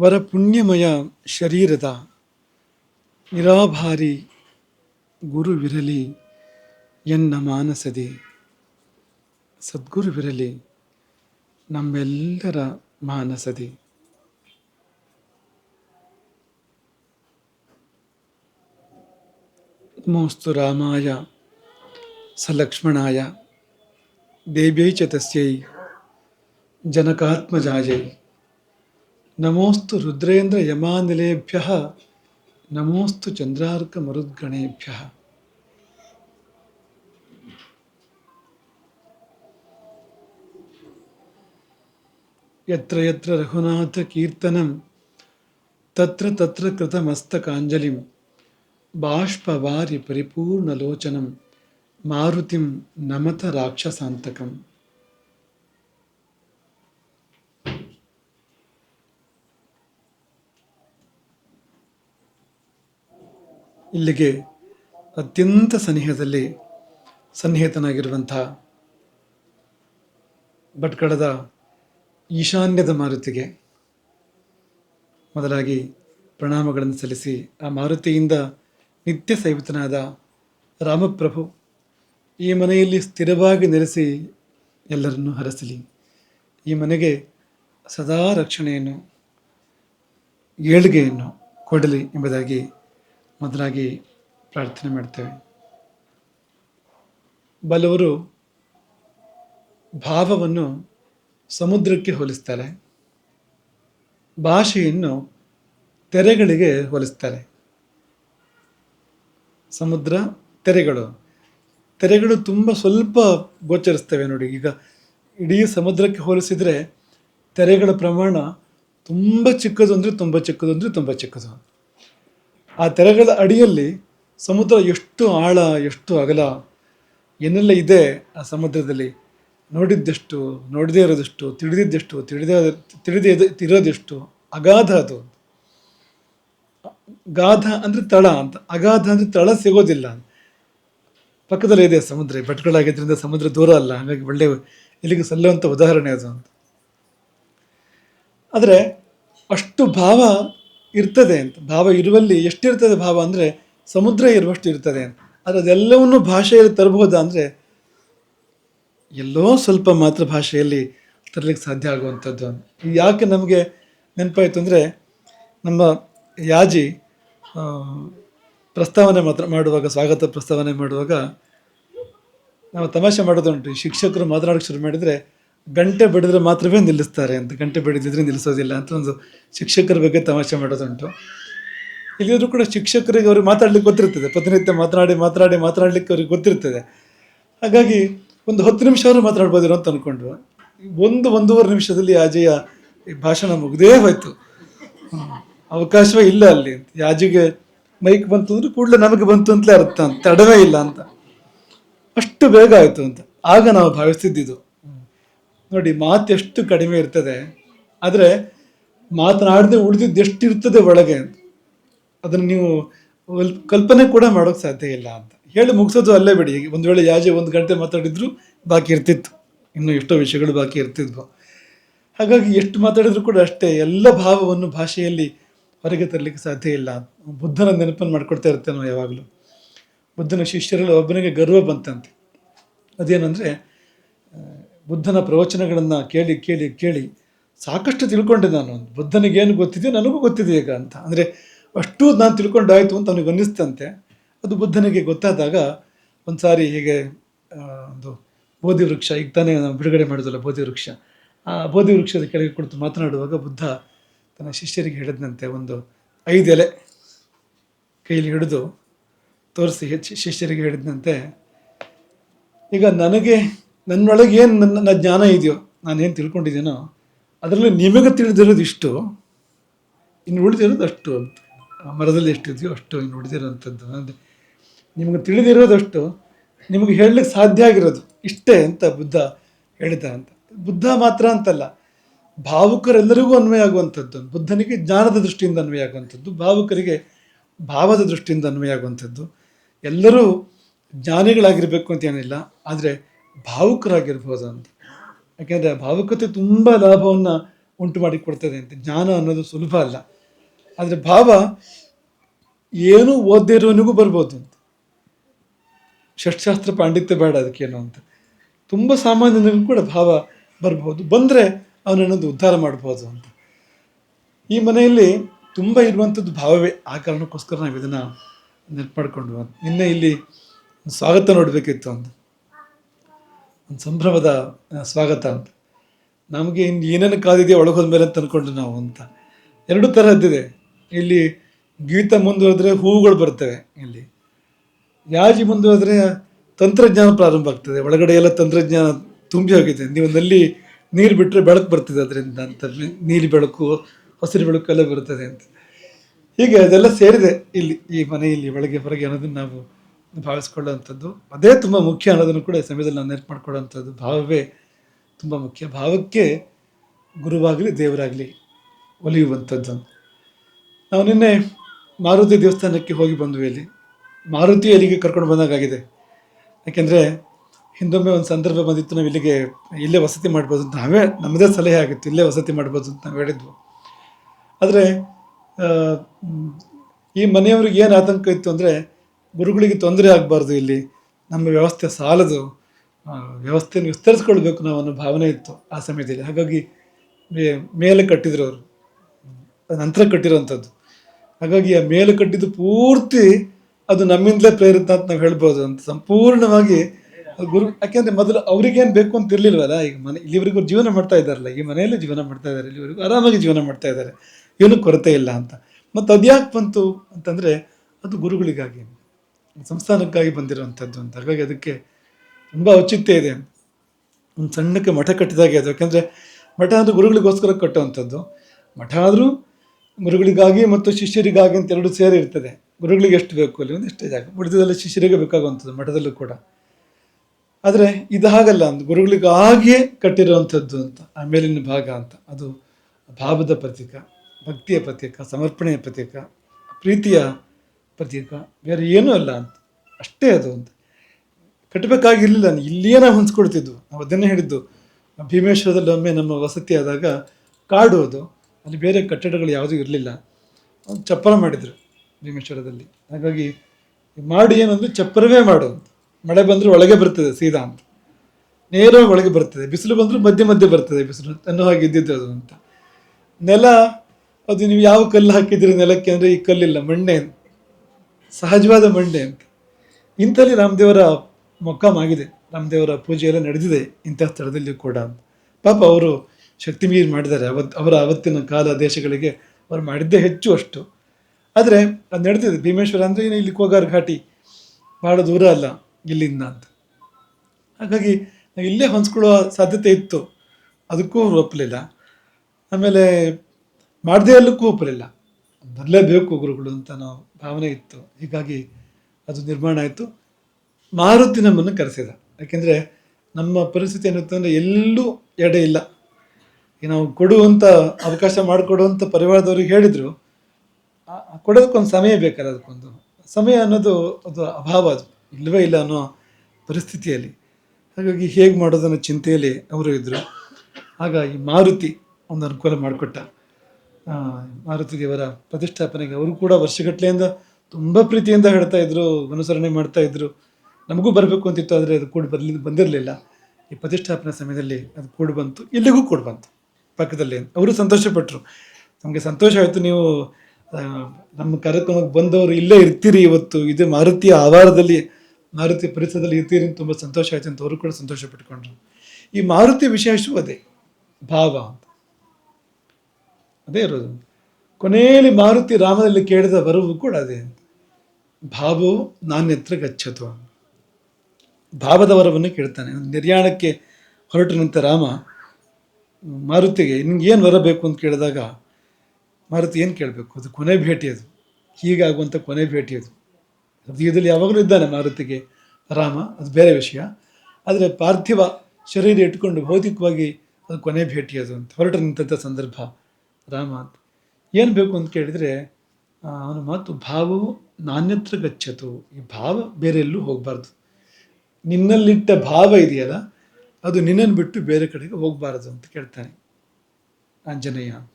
ವರ ಪುಣ್ಯಮಯ ಶರೀರದ ನಿರಾಭಾರಿ ಗುರುವಿರಲಿ ಎನ್ನ ಮಾನಸದೆ. ಸದ್ಗುರುವಿರಲಿ ನಮ್ಮೆಲ್ಲರ ಮಾನಸದೆ. ನಮೋಸ್ತು ರಾಮಾಯ ಸಲಕ್ಷ್ಮಣಾಯ. ದೇವ್ಯೈ ಚ ತಸ್ಯೈ. ಜನಕಾತ್ಮಜಾಯೈ. ನಮೋಸ್ತು ರುದ್ರೇಂದ್ರ ಯಮಾನಿಲೇಭ್ಯ, ನಮೋಸ್ತು ಚಂದ್ರಾರ್ಕ ಮರುದ್ಗಣೇಭ್ಯ. ಯತ್ರ ಯತ್ರ ರಘುನಾಥ ಕೀರ್ತನಂ, ತತ್ರ ತತ್ರ ಕೃತಮಸ್ತಕಾಂಜಲಿಂ ಬಾಷ್ಪವಾರಿ ಪರಿಪೂರ್ಣಲೋಚನಂ ಮಾರುತಿಂ ನಮತ ರಾಕ್ಷಸಾಂತಕಂ. ಇಲ್ಲಿಗೆ ಅತ್ಯಂತ ಸನಿಹದಲ್ಲಿ ಸನ್ನಿಹಿತನಾಗಿರುವಂಥ ಭಟ್ಕಳದ ಈಶಾನ್ಯದ ಮಾರುತಿಗೆ ಮೊದಲಾಗಿ ಪ್ರಣಾಮಗಳನ್ನು ಸಲ್ಲಿಸಿ ಆ ಮಾರುತಿಯಿಂದ ನಿತ್ಯ ಸೇವಿತನಾದ ರಾಮಪ್ರಭು ಈ ಮನೆಯಲ್ಲಿ ಸ್ಥಿರವಾಗಿ ನೆಲೆಸಿ ಎಲ್ಲರನ್ನು ಹರಸಲಿ. ಈ ಮನೆಗೆ ಸದಾ ರಕ್ಷಣೆಯನ್ನು, ಏಳಿಗೆಯನ್ನು ಕೊಡಲಿ ಎಂಬುದಾಗಿ ಮೊದಲಾಗಿ ಪ್ರಾರ್ಥನೆ ಮಾಡ್ತೇವೆ. ಬಲವರು ಭಾವವನ್ನು ಸಮುದ್ರಕ್ಕೆ ಹೋಲಿಸ್ತಾರೆ. ಭಾಷೆಯನ್ನು ತೆರೆಗಳಿಗೆ ಹೋಲಿಸ್ತಾರೆ. ಸಮುದ್ರ, ತೆರೆಗಳು. ತೆರೆಗಳು ತುಂಬ ಸ್ವಲ್ಪ ಗೋಚರಿಸ್ತವೆ ನೋಡಿ. ಈಗ ಇಡೀ ಸಮುದ್ರಕ್ಕೆ ಹೋಲಿಸಿದರೆ ತೆರೆಗಳ ಪ್ರಮಾಣ ತುಂಬ ಚಿಕ್ಕದು ಅಂದರೆ ತುಂಬ ಚಿಕ್ಕದು ಅಂದರೆ ತುಂಬ ಚಿಕ್ಕದು. ಆ ತೆರೆಗಳ ಅಡಿಯಲ್ಲಿ ಸಮುದ್ರ ಎಷ್ಟು ಆಳ, ಎಷ್ಟು ಅಗಲ ಏನೆಲ್ಲ ಇದೆ ಆ ಸಮುದ್ರದಲ್ಲಿ? ನೋಡಿದ್ದೆಷ್ಟು, ನೋಡದೇ ಇರೋದೆಷ್ಟು, ತಿಳಿದಿದ್ದೆಷ್ಟು, ತಿಳಿದ ತಿಳಿದೇ ಇರೋದೆಷ್ಟು ಅಗಾಧ ಅದು. ಗಾಧ ಅಂದರೆ ತಳ ಅಂತ. ಅಗಾಧ ಅಂದರೆ ತಳ ಸಿಗೋದಿಲ್ಲ. ಪಕ್ಕದಲ್ಲೇ ಇದೆ ಸಮುದ್ರ ಭಟ್ಗಳಾಗಿದ್ದರಿಂದ ಸಮುದ್ರ ದೂರ ಅಲ್ಲ. ಹಾಗಾಗಿ ಒಳ್ಳೆ ಇಲ್ಲಿಗೆ ಸಲ್ಲುವಂಥ ಉದಾಹರಣೆ ಅದು ಅಂತ. ಆದರೆ ಅಷ್ಟು ಭಾವ ಇರ್ತದೆ ಅಂತ. ಭಾವ ಇರುವಲ್ಲಿ ಎಷ್ಟಿರ್ತದೆ ಭಾವ ಅಂದರೆ ಸಮುದ್ರ ಇರುವಷ್ಟು ಇರ್ತದೆ ಅಂತ. ಆದರೆ ಅದೆಲ್ಲವನ್ನು ಭಾಷೆಯಲ್ಲಿ ತರಬಹುದಾ ಅಂದರೆ ಎಲ್ಲೋ ಸ್ವಲ್ಪ ಮಾತ್ರ ಭಾಷೆಯಲ್ಲಿ ತರಲಿಕ್ಕೆ ಸಾಧ್ಯ ಆಗುವಂಥದ್ದು ಯಾಕೆ ನಮಗೆ ನೆನಪಾಯಿತು ಅಂದರೆ ನಮ್ಮ ಯಾಜಿ ಪ್ರಸ್ತಾವನೆ ಮಾತ್ರ ಮಾಡುವಾಗ, ಸ್ವಾಗತ ಪ್ರಸ್ತಾವನೆ ಮಾಡುವಾಗ ನಾವು ತಮಾಷೆ ಮಾಡೋದುಂಟು. ಶಿಕ್ಷಕರು ಮಾತನಾಡೋಕ್ಕೆ ಶುರು ಮಾಡಿದರೆ ಗಂಟೆ ಬಡಿದ್ರೆ ಮಾತ್ರವೇ ನಿಲ್ಲಿಸ್ತಾರೆ ಅಂತ, ಗಂಟೆ ಬಡಿದಿದ್ರೆ ನಿಲ್ಲಿಸೋದಿಲ್ಲ ಅಂತ ಒಂದು ಶಿಕ್ಷಕರ ಬಗ್ಗೆ ತಮಾಷೆ ಮಾಡೋದುಂಟು. ಇಲ್ಲಿದ್ರು ಕೂಡ ಶಿಕ್ಷಕರಿಗೆ ಅವ್ರಿಗೆ ಮಾತಾಡ್ಲಿಕ್ಕೆ ಗೊತ್ತಿರ್ತದೆ, ಪ್ರತಿನಿತ್ಯ ಮಾತನಾಡಿ ಮಾತನಾಡಿ, ಮಾತನಾಡ್ಲಿಕ್ಕೆ ಅವ್ರಿಗೆ ಗೊತ್ತಿರ್ತದೆ. ಹಾಗಾಗಿ ಒಂದು ಹತ್ತು ನಿಮಿಷ ಅವರು ಮಾತಾಡ್ಬೋದಿರೋ ಅಂತ ಅಂದ್ಕೊಂಡು ಒಂದು ಒಂದೂವರೆ ನಿಮಿಷದಲ್ಲಿ ಆಜೆಯ ಈ ಭಾಷಣ ಮುಗ್ದೇ ಹೋಯ್ತು. ಅವಕಾಶವೇ ಇಲ್ಲ ಅಲ್ಲಿ. ಯಾಜಿಗೆ ಮೈಕ್ ಬಂತು ಅಂದ್ರೆ ಕೂಡಲೇ ನಮಗೆ ಬಂತು ಅಂತಲೇ ಅರ್ಥ, ತಡವೇ ಇಲ್ಲ ಅಂತ. ಅಷ್ಟು ಬೇಗ ಆಯಿತು ಅಂತ. ಆಗ ನಾವು ಭಾವಿಸ್ತಿದ್ದಿದ್ದು. ನೋಡಿ, ಮಾತು ಎಷ್ಟು ಕಡಿಮೆ ಇರ್ತದೆ. ಆದರೆ ಮಾತನಾಡದೆ ಉಳಿದಿದ್ದು ಎಷ್ಟು ಇರ್ತದೆ ಒಳಗೆ ಅದನ್ನು ನೀವು ಕಲ್ಪನೆ ಕೂಡ ಮಾಡೋಕ್ಕೆ ಸಾಧ್ಯ ಇಲ್ಲ ಅಂತ. ಹೇಳಿ ಮುಗಿಸೋದು ಅಲ್ಲೇ ಬಿಡಿ. ಒಂದು ವೇಳೆ ಯಾಜೆ ಒಂದು ಗಂಟೆ ಮಾತಾಡಿದ್ರು ಬಾಕಿ ಇರ್ತಿತ್ತು. ಇನ್ನು ಎಷ್ಟೋ ವಿಷಯಗಳು ಬಾಕಿ ಇರ್ತಿದ್ವು. ಹಾಗಾಗಿ ಎಷ್ಟು ಮಾತಾಡಿದ್ರು ಕೂಡ ಅಷ್ಟೇ ಎಲ್ಲ ಭಾವವನ್ನು ಭಾಷೆಯಲ್ಲಿ ಹೊರಗೆ ತರಲಿಕ್ಕೆ ಸಾಧ್ಯ ಇಲ್ಲ. ಬುದ್ಧನ ನೆನಪನ್ನು ಮಾಡ್ಕೊಡ್ತಾ ಇರ್ತೇವೆ ಯಾವಾಗಲೂ. ಬುದ್ಧನ ಶಿಷ್ಯರಲ್ಲಿ ಒಬ್ಬನಿಗೆ ಗರ್ವ ಬಂತಂತೆ. ಅದೇನೆಂದರೆ ಬುದ್ಧನ ಪ್ರವಚನಗಳನ್ನು ಕೇಳಿ ಕೇಳಿ ಕೇಳಿ ಸಾಕಷ್ಟು ತಿಳ್ಕೊಂಡೆ ನಾನು. ಬುದ್ಧನಿಗೇನು ಗೊತ್ತಿದೆಯೋ ನನಗೂ ಗೊತ್ತಿದೆ ಈಗ ಅಂತ. ಅಂದರೆ ಅಷ್ಟು ನಾನು ತಿಳ್ಕೊಂಡಾಯಿತು ಅಂತ ಅವನಿಗೆ ಅನ್ನಿಸ್ತಂತೆ. ಅದು ಬುದ್ಧನಿಗೆ ಗೊತ್ತಾದಾಗ ಒಂದು ಸಾರಿ ಹೀಗೆ ಒಂದು ಬೋಧಿ ವೃಕ್ಷ, ಈಗ ತಾನೇ ನಾನು ಬಿಡುಗಡೆ ಮಾಡೋದಲ್ಲ ಬೋಧಿ ವೃಕ್ಷ. ಆ ಬೋಧಿ ವೃಕ್ಷದ ಕೆಳಗೆ ಕುಳಿತು ಮಾತನಾಡುವಾಗ ಬುದ್ಧ ತನ್ನ ಶಿಷ್ಯರಿಗೆ ಹೇಳಿದಂತೆ ಒಂದು ಐದು ಎಲೆ ಕೈಲಿ ಹಿಡಿದು ತೋರಿಸಿ ಶಿಷ್ಯರಿಗೆ ಹೇಳಿದಂತೆ, ಈಗ ನನಗೆ ನನ್ನೊಳಗೆ ಏನು ನನ್ನ ಜ್ಞಾನ ಇದೆಯೋ ನಾನೇನು ತಿಳ್ಕೊಂಡಿದ್ದೀನೋ, ಅದರಲ್ಲಿ ನಿಮಗೆ ತಿಳಿದಿರೋದು ಇಷ್ಟು, ಇನ್ನು ಉಳಿದಿರೋದು ಅಷ್ಟು ಅಂತ. ಮರದಲ್ಲಿ ಎಷ್ಟಿದೆಯೋ ಅಷ್ಟು ಇನ್ನು ಉಳಿದಿರೋಂಥದ್ದು. ಅಂದರೆ ನಿಮಗೆ ತಿಳಿದಿರೋದಷ್ಟು ನಿಮಗೆ ಹೇಳಲಿಕ್ಕೆ ಸಾಧ್ಯ ಆಗಿರೋದು ಇಷ್ಟೇ ಅಂತ ಬುದ್ಧ ಹೇಳಿದ ಅಂತ. ಬುದ್ಧ ಮಾತ್ರ ಅಂತಲ್ಲ, ಭಾವುಕರೆಲ್ಲರಿಗೂ ಅನ್ವಯ ಆಗುವಂಥದ್ದು. ಬುದ್ಧನಿಗೆ ಜ್ಞಾನದ ದೃಷ್ಟಿಯಿಂದ ಅನ್ವಯ ಆಗುವಂಥದ್ದು, ಭಾವುಕರಿಗೆ ಭಾವದ ದೃಷ್ಟಿಯಿಂದ ಅನ್ವಯ ಆಗುವಂಥದ್ದು. ಎಲ್ಲರೂ ಜ್ಞಾನಿಗಳಾಗಿರಬೇಕು ಅಂತ ಏನಿಲ್ಲ, ಆದರೆ ಭಾವುಕರಾಗಿರ್ಬೋದು ಅಂತ ಯಾಕೆಂದರೆ ಭಾವುಕತೆ ತುಂಬ ಲಾಭವನ್ನು ಉಂಟು ಮಾಡಿ ಕೊಡ್ತದೆ ಅಂತ, ಜ್ಞಾನ ಅನ್ನೋದು ಸುಲಭ ಅಲ್ಲ. ಆದರೆ ಭಾವ ಏನೂ ಓದದೇ ಇರೋನಿಗೂ ಬರ್ಬೋದು ಅಂತ. ಷಟ್ಶಾಸ್ತ್ರ ಪಾಂಡಿತ್ಯ ಬೇಡ ಅದಕ್ಕೇನು ಅಂತ. ತುಂಬ ಸಾಮಾನ್ಯನಿಗೂ ಕೂಡ ಭಾವ ಬರ್ಬೋದು. ಬಂದರೆ ಅವನನ್ನೊಂದು ಉದ್ಧಾರ ಮಾಡ್ಬೋದು ಅಂತ. ಈ ಮನೆಯಲ್ಲಿ ತುಂಬ ಇರುವಂಥದ್ದು ಭಾವವೇ. ಆ ಕಾರಣಕ್ಕೋಸ್ಕರ ನಾವು ಇದನ್ನು ನೆನಪು ನಿನ್ನೆ ಇಲ್ಲಿ ಸ್ವಾಗತ ನೋಡಬೇಕಿತ್ತು ಅಂತ. ಒಂದು ಸಂಭ್ರಮದ ಸ್ವಾಗತ ಅಂತ. ನಮಗೆ ಇನ್ನು ಏನೇನು ಕಾದಿದೆಯೋ ಒಳಗೆ ಹೋದ್ಮೇಲೆ ಅಂತ ಅಂದ್ಕೊಂಡು ನಾವು ಅಂತ. ಎರಡು ಥರದ್ದಿದೆ ಇಲ್ಲಿ ಗೀತ ಮುಂದುವರೆದ್ರೆ ಹೂವುಗಳು ಬರ್ತವೆ ಇಲ್ಲಿ. ಯಾಜಿ ಮುಂದುವರೆದ್ರೆ ತಂತ್ರಜ್ಞಾನ ಪ್ರಾರಂಭ ಆಗ್ತದೆ. ಒಳಗಡೆ ಎಲ್ಲ ತಂತ್ರಜ್ಞಾನ ತುಂಬಿ ಹೋಗಿದೆ. ನೀವು ನಲ್ಲಿ ನೀರು ಬಿಟ್ಟರೆ ಬೆಳಕು ಬರ್ತದೆ ಅದರಿಂದ ಅಂತ. ನೀಲಿ ಬೆಳಕು, ಹಸಿರು ಬೆಳಕು ಎಲ್ಲ ಬರ್ತದೆ ಅಂತ. ಹೀಗೆ ಅದೆಲ್ಲ ಸೇರಿದೆ ಇಲ್ಲಿ ಈ ಮನೆಯಲ್ಲಿ ಒಳಗೆ ಹೊರಗೆ ಅನ್ನೋದನ್ನು ನಾವು ಭಾವಿಸ್ಕೊಳ್ಳುವಂಥದ್ದು. ಅದೇ ತುಂಬ ಮುಖ್ಯ ಅನ್ನೋದನ್ನು ಕೂಡ ಸಮಯದಲ್ಲಿ ನಾವು ನೆನಪು ಮಾಡ್ಕೊಳ್ಳೋವಂಥದ್ದು. ಭಾವವೇ ತುಂಬ ಮುಖ್ಯ. ಭಾವಕ್ಕೆ ಗುರುವಾಗಲಿ, ದೇವರಾಗಲಿ ಒಲಿಯುವಂಥದ್ದು. ನಾವು ನಿನ್ನೆ ಮಾರುತಿ ದೇವಸ್ಥಾನಕ್ಕೆ ಹೋಗಿ ಬಂದ್ವಿ ಇಲ್ಲಿ ಮಾರುತಿ ಅಲ್ಲಿಗೆ ಕರ್ಕೊಂಡು ಬಂದಾಗಿದೆ ಯಾಕೆಂದರೆ ಹಿಂದೊಮ್ಮೆ ಒಂದು ಸಂದರ್ಭ ಬಂದಿತ್ತು, ನಾವು ಇಲ್ಲಿಗೆ ಇಲ್ಲೇ ವಸತಿ ಮಾಡ್ಬೋದು ಅಂತ ನಾವೇ, ನಮ್ಮದೇ ಸಲಹೆ ಆಗಿತ್ತು, ಇಲ್ಲೇ ವಸತಿ ಮಾಡ್ಬೋದು ಅಂತ ನಾವು ಹೇಳಿದ್ವು. ಆದರೆ ಈ ಮನೆಯವ್ರಿಗೆ ಏನು ಆತಂಕ ಇತ್ತು ಅಂದರೆ ಗುರುಗಳಿಗೆ ತೊಂದರೆ ಆಗಬಾರ್ದು ಇಲ್ಲಿ. ನಮ್ಮ ವ್ಯವಸ್ಥೆ ಸಾಲದು. ವ್ಯವಸ್ಥೆಯನ್ನು ವಿಸ್ತರಿಸ್ಕೊಳ್ಬೇಕು ನಾವು ಅನ್ನೋ ಭಾವನೆ ಇತ್ತು ಆ ಸಮಯದಲ್ಲಿ. ಹಾಗಾಗಿ ಮೇಲೆ ಕಟ್ಟಿದ್ರು ಅವರು. ನಂತರ ಕಟ್ಟಿರೋವಂಥದ್ದು. ಹಾಗಾಗಿ ಆ ಮೇಲೆ ಕಟ್ಟಿದ್ದು ಪೂರ್ತಿ ಅದು ನಮ್ಮಿಂದಲೇ ಪ್ರೇರಿತ ಅಂತ ನಾವು ಹೇಳ್ಬೋದು ಅಂತ. ಸಂಪೂರ್ಣವಾಗಿ ಅದು ಗುರು, ಯಾಕೆಂದ್ರೆ ಮೊದಲು ಅವ್ರಿಗೇನು ಬೇಕು ಅಂತ ಇರಲಿಲ್ಲವಲ್ಲ ಈಗ ಮನೆ, ಇಲ್ಲಿವರೆಗೂ ಜೀವನ ಮಾಡ್ತಾ ಇದ್ದಾರಲ್ಲ? ಈ ಮನೆಯಲ್ಲೇ ಜೀವನ ಮಾಡ್ತಾ ಇದ್ದಾರೆ. ಇಲ್ಲಿವರೆಗೂ ಆರಾಮಾಗಿ ಜೀವನ ಮಾಡ್ತಾ ಇದ್ದಾರೆ. ಏನೂ ಕೊರತೆ ಇಲ್ಲ ಅಂತ. ಮತ್ತು ಅದ್ಯಾಕೆ ಬಂತು ಅಂತಂದರೆ ಅದು ಗುರುಗಳಿಗಾಗಿ. ಸಂಸ್ಥಾನಕ್ಕಾಗಿ ಬಂದಿರುವಂಥದ್ದು ಅಂತ. ಹಾಗಾಗಿ ಅದಕ್ಕೆ ತುಂಬ ಔಚಿತ್ಯ ಇದೆ. ಒಂದು ಸಣ್ಣಕ್ಕೆ ಮಠ ಕಟ್ಟಿದಾಗೆ ಅದು. ಯಾಕೆಂದರೆ ಮಠ ಅಂದರೆ ಗುರುಗಳಿಗೋಸ್ಕರ ಕಟ್ಟುವಂಥದ್ದು. ಮಠ ಆದರೂ ಗುರುಗಳಿಗಾಗಿ ಮತ್ತು ಶಿಷ್ಯರಿಗಾಗಿ ಅಂತ ಎರಡು ಸೇರಿ ಇರ್ತದೆ. ಗುರುಗಳಿಗೆ ಎಷ್ಟು ಬೇಕು ಅಲ್ಲಿ ಒಂದು ಎಷ್ಟೇ ಜಾಗ. ಉಳಿದದೆಲ್ಲ ಶಿಷ್ಯರಿಗೆ ಬೇಕಾಗುವಂಥದ್ದು, ಮಠದಲ್ಲೂ ಕೂಡ. ಆದರೆ ಇದು ಹಾಗಲ್ಲ. ಅಂತ ಗುರುಗಳಿಗಾಗಿಯೇ ಕಟ್ಟಿರುವಂಥದ್ದು ಅಂತ. ಆ ಮೇಲಿನ ಭಾಗ ಅಂತ. ಅದು ಭಾವದ ಪ್ರತೀಕ, ಭಕ್ತಿಯ ಪ್ರತೀಕ, ಸಮರ್ಪಣೆಯ ಪ್ರತೀಕ, ಪ್ರೀತಿಯ ಪ್ರತೀಕ. ಬೇರೆ ಏನೂ ಅಲ್ಲ ಅಂತ. ಅಷ್ಟೇ ಅದು ಅಂತ. ಕಟ್ಟಬೇಕಾಗಿರಲಿಲ್ಲ. ಇಲ್ಲಿಯೇ ನಾವು ಹೊಂದ್ಕೊಳ್ತಿದ್ವು ನಾವು ಅದನ್ನೇ ಹೇಳಿದ್ದು. ಭೀಮೇಶ್ವರದಲ್ಲಿ ಒಮ್ಮೆ ನಮ್ಮ ವಸತಿ ಆದಾಗ ಕಾಡು ಅದು. ಅಲ್ಲಿ ಬೇರೆ ಕಟ್ಟಡಗಳು ಯಾವುದೂ ಇರಲಿಲ್ಲ. ಒಂದು ಚಪ್ಪರ ಮಾಡಿದರು ಭೀಮೇಶ್ವರದಲ್ಲಿ. ಹಾಗಾಗಿ ಮಾಡಿ ಏನಂದ್ರೆ ಚಪ್ಪರವೇ ಮಾಡು ಅಂತ. ಮಳೆ ಬಂದರೆ ಒಳಗೆ ಬರ್ತದೆ ಸೀದಾ ಅಂತ. ನೇರವಾಗಿ ಒಳಗೆ ಬರ್ತದೆ. ಬಿಸಿಲು ಬಂದರೂ ಮಧ್ಯೆ ಮಧ್ಯೆ ಬರ್ತದೆ ಬಿಸಿಲು. ಅನ್ನೋ ಹಾಗೆ ಇದ್ದಿದ್ದು ಅದು ಅಂತ. ನೆಲ, ಅದು ನೀವು ಯಾವ ಕಲ್ಲು ಹಾಕಿದ್ದೀರಿ ನೆಲಕ್ಕೆ ಅಂದರೆ ಈ ಕಲ್ಲಿಲ್ಲ, ಮಣ್ಣೆ. ಸಹಜವಾದ ಮಂಡೆ ಅಂತ. ಇಂಥಲ್ಲಿ ರಾಮದೇವರ ಮೊಕ್ಕಾಮ್ ಆಗಿದೆ ರಾಮದೇವರ ಪೂಜೆ ಎಲ್ಲ ನಡೆದಿದೆ. ಇಂಥ ಸ್ಥಳದಲ್ಲಿ ಕೂಡ ಅಂತ. ಪಾಪ ಅವರು ಶಕ್ತಿ ಮೀರಿ ಮಾಡಿದ್ದಾರೆ. ಅವತ್ತು ಅವರ ಅವತ್ತಿನ ಕಾಲ ದೇಶಗಳಿಗೆ ಅವರು ಮಾಡಿದ್ದೇ ಹೆಚ್ಚು ಅಷ್ಟು. ಆದರೆ ಅದು ನಡೆದಿದೆ. ಭೀಮೇಶ್ವರ ಅಂದರೆ ಏನು ಇಲ್ಲಿ ಕೋಗಾರ್ ಘಾಟಿ? ಭಾಳ ದೂರ ಅಲ್ಲ ಇಲ್ಲಿಂದ ಅಂತ. ಹಾಗಾಗಿ ನಾವು ಇಲ್ಲೇ ಹೊಂದ್ಕೊಳ್ಳೋ ಸಾಧ್ಯತೆ ಇತ್ತು. ಅದಕ್ಕೂ ಒಪ್ಪಲಿಲ್ಲ. ಆಮೇಲೆ ಮಾಡದೇ ಅಲ್ಲಕ್ಕೂ ಒಪ್ಪಲಿಲ್ಲ. ಬರಲೇಬೇಕು ಗುರುಗಳು ಅಂತ ನಾವು ಭಾವನೆ ಇತ್ತು. ಹೀಗಾಗಿ ಅದು ನಿರ್ಮಾಣ ಆಯಿತು. ಮಾರುತಿ ನಮ್ಮನ್ನು ಕರೆಸಿದ. ಯಾಕೆಂದರೆ ನಮ್ಮ ಪರಿಸ್ಥಿತಿ ಏನಿತ್ತು ಅಂದರೆ ಎಲ್ಲೂ ಎಡೆ ಇಲ್ಲ. ನಾವು ಕೊಡುವಂಥ ಅವಕಾಶ ಮಾಡಿಕೊಡುವಂಥ ಪರಿವಾರದವ್ರಿಗೆ ಹೇಳಿದರು ಕೊಡೋದಕ್ಕೊಂದು ಸಮಯ ಬೇಕಲ್ಲ ಅದಕ್ಕೊಂದು. ಸಮಯ ಅನ್ನೋದು ಅದು ಅಭಾವ ಅದು. ಇಲ್ಲವೇ ಇಲ್ಲ ಅನ್ನೋ ಪರಿಸ್ಥಿತಿಯಲ್ಲಿ. ಹಾಗಾಗಿ ಹೇಗೆ ಮಾಡೋದನ್ನೋ ಚಿಂತೆಯಲ್ಲಿ ಅವರು ಇದ್ದರು ಆಗ ಈ ಮಾರುತಿ ಒಂದು ಅನುಕೂಲ ಮಾಡಿಕೊಟ್ಟ. ಮಾರುತಿ ದೇವರ ಪ್ರತಿಷ್ಠಾಪನೆಗೆ ಅವರು ಕೂಡ ವರ್ಷಗಟ್ಟಲೆಯಿಂದ ತುಂಬ ಪ್ರೀತಿಯಿಂದ ಹೇಳ್ತಾ ಇದ್ರು, ಅನುಸರಣೆ ಮಾಡ್ತಾ ಇದ್ರು. ನಮಗೂ ಬರಬೇಕು ಅಂತಿತ್ತು, ಆದರೆ ಅದು ಕೂಡ ಬರಲಿ, ಬಂದಿರಲಿಲ್ಲ. ಈ ಪ್ರತಿಷ್ಠಾಪನೆ ಸಮಯದಲ್ಲಿ ಅದು ಕೂಡ ಬಂತು ಎಲ್ಲಿಗೂ ಕೂಡ ಬಂತು. ಪಕ್ಕದಲ್ಲಿ. ಅವರು ಸಂತೋಷಪಟ್ಟರು ನಮಗೆ ಸಂತೋಷ ಆಯಿತು, ನೀವು ನಮ್ಮ ಕಾರ್ಯಕ್ರಮಕ್ಕೆ ಬಂದವರು ಇಲ್ಲೇ ಇರ್ತೀರಿ ಇವತ್ತು. ಇದು ಮಾರುತಿಯ ಆವಾರದಲ್ಲಿ, ಮಾರುತಿ ಪರಿಸರದಲ್ಲಿ ಇರ್ತೀರಿ ತುಂಬ ಸಂತೋಷ ಆಯಿತು ಅಂತ ಅವರು ಕೂಡ ಸಂತೋಷ ಪಟ್ಕೊಂಡ್ರು ಈ ಮಾರುತಿ ವಿಶೇಷವೂ ಅದೇ, ಭಾವ ಅಂತ. ಅದೇ ಇರೋದು. ಕೊನೆಯಲ್ಲಿ ಮಾರುತಿ ರಾಮದಲ್ಲಿ ಕೇಳಿದ ವರವು ಕೂಡ ಅದೇ. ಭಾವೋ ನಾನೆತ್ರ ಗಚ್ಚತು. ಭಾವದ ವರವನ್ನು ಕೇಳ್ತಾನೆ. ನಿರ್ಯಾಣಕ್ಕೆ ಹೊರಟು ನಿಂತ ರಾಮ, ಮಾರುತಿಗೆ ನಿಮ್ಗೆ ಏನು ವರ ಬೇಕು? ಅಂತ ಕೇಳಿದಾಗ, ಮಾರುತಿ ಏನು ಕೇಳಬೇಕು? ಅದು ಕೊನೆ ಭೇಟಿ ಅದು. ಹೀಗಾಗುವಂಥ ಕೊನೆ ಭೇಟಿ ಅದು. ಹೃದಯದಲ್ಲಿ ಯಾವಾಗಲೂ ಇದ್ದಾನೆ ಮಾರುತಿಗೆ ರಾಮ. ಅದು ಬೇರೆ ವಿಷಯ. ಆದರೆ ಪಾರ್ಥಿವ ಶರೀರ ಇಟ್ಕೊಂಡು ಭೌತಿಕವಾಗಿ ಅದು ಕೊನೆ ಭೇಟಿ ಅದು ಅಂತ. ಹೊರಟು ನಿಂತಹ ಸಂದರ್ಭ. ರಾಮ ಅಂತ ಏನು ಬೇಕು ಅಂತ ಕೇಳಿದರೆ ಅವನ ಮಾತು ಭಾವವು ನಾನ್ಯತ್ರ ಗಚ್ಚತು. ಈ ಭಾವ ಬೇರೆ ಎಲ್ಲೂ ಹೋಗಬಾರ್ದು. ನಿನ್ನಲ್ಲಿಟ್ಟ ಭಾವ ಇದೆಯಲ್ಲ, ಅದು ನಿನ್ನನ್ನು ಬಿಟ್ಟು ಬೇರೆ ಕಡೆಗೆ ಹೋಗಬಾರದು ಅಂತ ಕೇಳ್ತಾನೆ ಆಂಜನೇಯ ಅಂತ.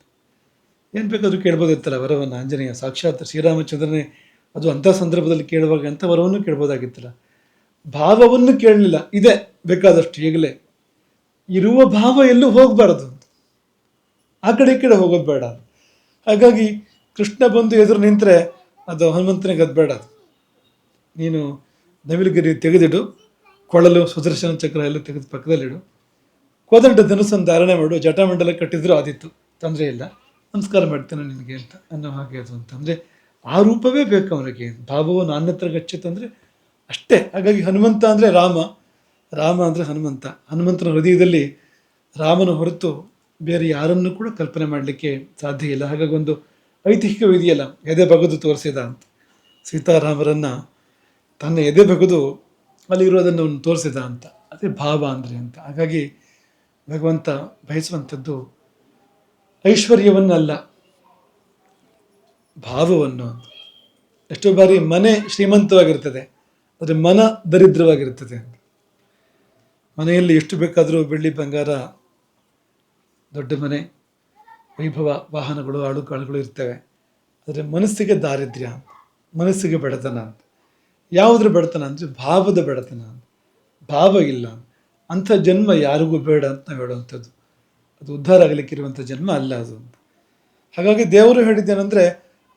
ಏನು ಬೇಕಾದರೂ ಕೇಳ್ಬೋದಿತ್ತಲ್ಲ ವರವನ್ನು, ಆಂಜನೇಯ? ಸಾಕ್ಷಾತ್ ಶ್ರೀರಾಮಚಂದ್ರನೇ ಅದು ಅಂಥ ಸಂದರ್ಭದಲ್ಲಿ ಕೇಳುವಾಗ ಅಂಥ ವರವನ್ನು ಕೇಳ್ಬೋದಾಗಿತ್ತಲ್ಲ? ಭಾವವನ್ನು ಕೇಳಲಿಲ್ಲ. ಇದೆ, ಬೇಕಾದಷ್ಟು ಈಗಲೇ. ಇರುವ ಭಾವ ಎಲ್ಲೂ ಹೋಗಬಾರದು. ಆ ಕಡೆ ಈ ಕಡೆ ಹೋಗೋದು ಬೇಡ. ಹಾಗಾಗಿ ಕೃಷ್ಣ ಬಂದು ಎದುರು ನಿಂತರೆ ಅದು ಹನುಮಂತನಿಗೆ ಅದು ಬೇಡ. ನೀನು ನವಿಲುಗಿರಿ ತೆಗೆದಿಡು, ಕೊಳಲು ಸುದರ್ಶನ ಚಕ್ರ ಎಲ್ಲ ತೆಗೆದು ಪಕ್ಕದಲ್ಲಿಡು. ಕೋದಂಡ ಧನುಸನ್ನು ಧಾರಣೆ ಮಾಡು, ಜಟಮಂಡಲ ಕಟ್ಟಿದ್ರು ಆದಿತ್ತು, ತೊಂದರೆ ಇಲ್ಲ. ನಮಸ್ಕಾರ ಮಾಡ್ತೇನೆ ನಿನಗೆ ಅಂತ ಅನ್ನೋ ಹಾಗೆ ಅದು ಅಂತಂದರೆ ಆ ರೂಪವೇ ಬೇಕು ಅವನಿಗೆ. ಭಾವವು ಗಚ್ಚಿತ್ತು ಅಂದರೆ ಅಷ್ಟೇ. ಹಾಗಾಗಿ ಹನುಮಂತ ಅಂದರೆ ರಾಮ ರಾಮ ಅಂದರೆ ಹನುಮಂತ. ಹನುಮಂತನ ಹೃದಯದಲ್ಲಿ ರಾಮನ ಹೊರತು ಬೇರೆ ಯಾರನ್ನು ಕೂಡ ಕಲ್ಪನೆ ಮಾಡಲಿಕ್ಕೆ ಸಾಧ್ಯ ಇಲ್ಲ. ಹಾಗಾಗಿ ಒಂದು ಐತಿಹ್ಯವಿದೆಯಲ್ಲ ಎದೆ ಬಗೆದು ತೋರಿಸಿದ ಅಂತ. ಸೀತಾರಾಮರನ್ನು ತನ್ನ ಎದೆ ಬಗೆದು ಅಲ್ಲಿರೋದನ್ನು ಅವನು ತೋರಿಸಿದ ಅಂತ. ಅದೇ ಭಾವ ಅಂದರೆ ಅಂತ. ಹಾಗಾಗಿ ಭಗವಂತ ಬಯಸುವಂಥದ್ದು ಐಶ್ವರ್ಯವನ್ನಲ್ಲ, ಭಾವವನ್ನು. ಎಷ್ಟೋ ಬಾರಿ ಮನೆ ಶ್ರೀಮಂತವಾಗಿರ್ತದೆ, ಆದರೆ ಮನ ದರಿದ್ರವಾಗಿರ್ತದೆ ಅಂತ. ಮನೆಯಲ್ಲಿ ಎಷ್ಟು ಬೇಕಾದರೂ ಬೆಳ್ಳಿ ಬಂಗಾರ ದೊಡ್ಡ ಮನೆ, ವೈಭವ ವಾಹನಗಳು ಆಳು ಕಾಳುಗಳು ಇರ್ತವೆ. ಆದರೆ ಮನಸ್ಸಿಗೆ ದಾರಿದ್ರ್ಯ ಮನಸ್ಸಿಗೆ ಬಡತನ ಅಂತ, ಯಾವುದ್ರ ಬಡತನ ಅಂದರೆ ಭಾವದ ಬಡತನ ಅಂತ, ಭಾವ ಇಲ್ಲ ಅಂಥ ಜನ್ಮ ಯಾರಿಗೂ ಬೇಡ ಅಂತ ನಾವು ಹೇಳುವಂಥದ್ದು. ಅದು ಉದ್ಧಾರ ಆಗಲಿಕ್ಕಿರುವಂಥ ಜನ್ಮ ಅಲ್ಲ ಅದು ಅಂತ. ಹಾಗಾಗಿ ದೇವರು ಹೇಳಿದ್ದೇನೆಂದರೆ,